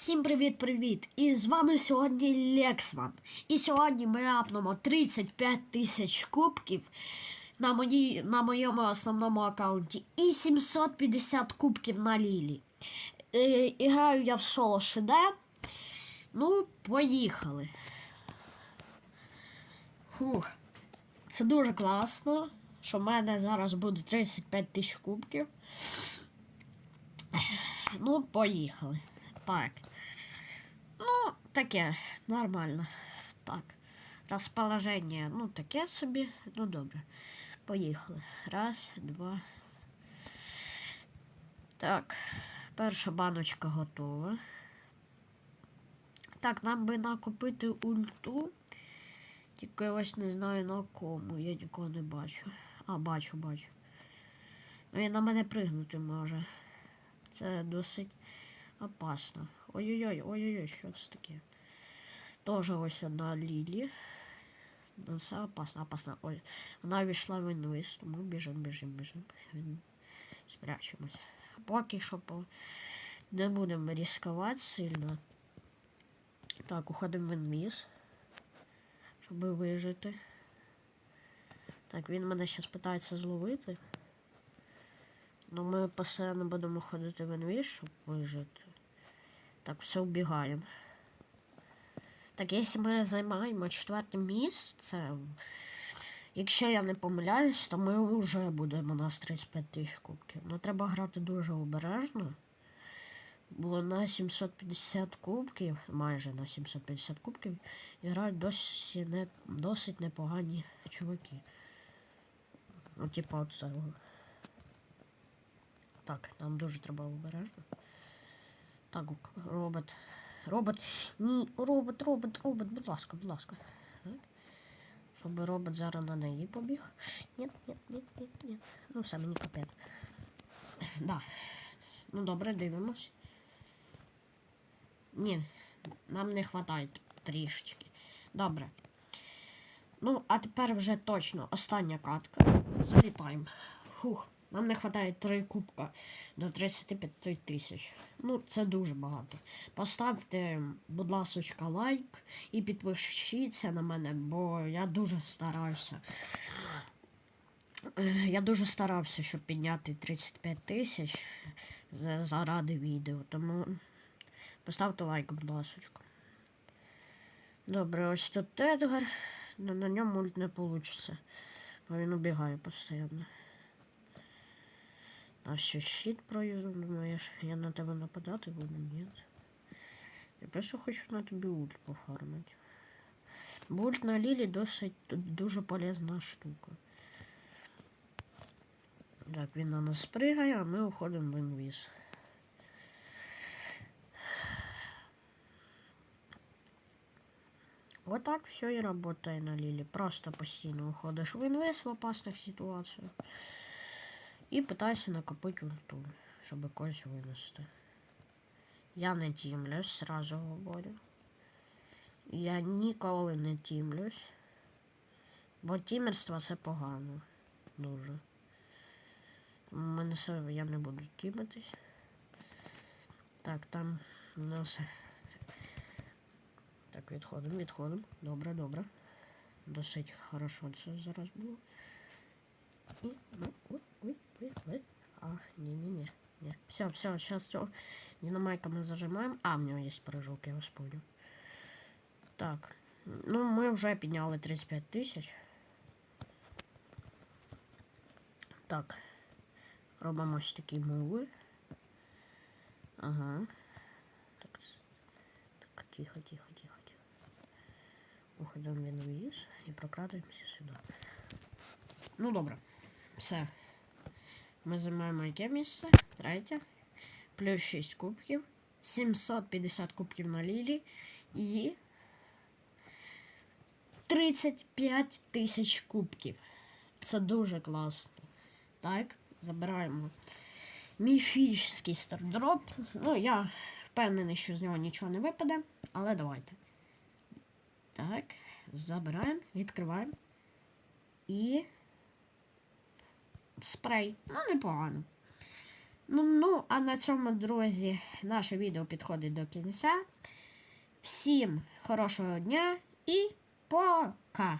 Всім привіт-привіт! І з вами сьогодні Лексман. І сьогодні ми апнемо 35 тисяч кубків на, моїй, на моєму основному аккаунті і 750 кубків на Лілі. Е, і граю я в соло ШД. Ну, поїхали. Фух. Це дуже класно, що в мене зараз буде 35 тисяч кубків. Ну, поїхали. Так. Ну, таке, нормально. Так. Розположення, ну, таке собі. Ну, добре. Поїхали. Раз, два. Так. Перша баночка готова. Так, нам би накопити ульту. Тільки я ось не знаю на кому. Я нікого не бачу. А, бачу, бачу. Ну, Він на мене пригнути може. Це досить опасно. Ой-ой-ой, ой-ой-ой, що це таке? Тоже ось одна Лілі. Це опасно, опасно. Ой, вона війшла в інвиз, тому біжимо, біжимо, біжимо. Спрячемось. Поки що по... не будемо ризикувати сильно. Так, уходимо в інвіз, щоб вижити. Так, він мене зараз питається зловити. Ну, ми постійно будемо ходити в інвіз, щоб вижити. Так, все вбігаємо. Так, якщо ми займаємо четверте місце, якщо я не помиляюсь, то ми вже будемо на 35 тисяч кубків. Ну, треба грати дуже обережно. Бо на 750 кубків, майже на 750 кубків, грають досить, не, досить непогані чуваки. Ну, типа от цього. Так, нам дуже треба обережно. Так, робот. Робот. Ні, робот, робот, робот, будь ласка, будь ласка. Так. Щоб робот зараз на неї побіг. Ні, ні, ні, ні, ні. Ну, все, мені капець. Да. Ну, добре, дивимось. Ні, нам не вистачає трішечки. Добре. Ну, а тепер вже точно остання катка. Залітаємо. Фух. Нам не вистачає 3 кубка до 35 тисяч. Ну, це дуже багато. Поставте, будь ласка, лайк і підпишіться на мене, бо я дуже старався. Е, Я дуже старався, щоб підняти 35 тисяч заради відео. Тому поставте лайк, будь ласка. Добре, ось тут Едгар. На ньому мульт не вийде. Бо він убігає постійно. А ще щит проїздом, думаєш, я на тебе нападати буду? Ні. Я просто хочу на тобі ульт пофармити. Бо ульт на Лілі досить дуже полезна штука. Так, він на нас пригає, а ми уходимо в інвіз. Вот так все и работает на Лиле. Просто постійно уходиш в інвіз в опасних ситуаціях. І питаюся накопити ульту, щоб когось винести. Я не тімлюсь, сразу говорю. Я ніколи не тімлюсь. Бо тімерство це погано. Дуже. Мене все, я не буду тімитись. Так, там у нас. Так, відходимо, відходимо. Добре, добре. Досить хорошо це зараз було. І, ну, ой. А, не-не-не. Не. Все, все, сейчас все. Динамайка мы зажимаем. А, у него есть прыжок, я вас понял. Так. Ну, ми вже підняли 35 тисяч. Так. Робимо ось такі мови. Ага. Так, так, тихо, тихо, тихо, тихо. Уходимо в інвіз і прокрадуємося сюди. Ну, добре. Все. Ми займаємо яке місце? Третє. Плюс 6 кубків. 750 кубків на лілі. І 35 тисяч кубків. Це дуже класно. Так, забираємо міфічний стардроп. Ну, я впевнений, що з нього нічого не випаде, але давайте. Так, забираємо, відкриваємо. І спрей. Ну, непогано. Ну, ну, а на цьому, друзі, наше відео підходить до кінця. Всім хорошого дня і пока!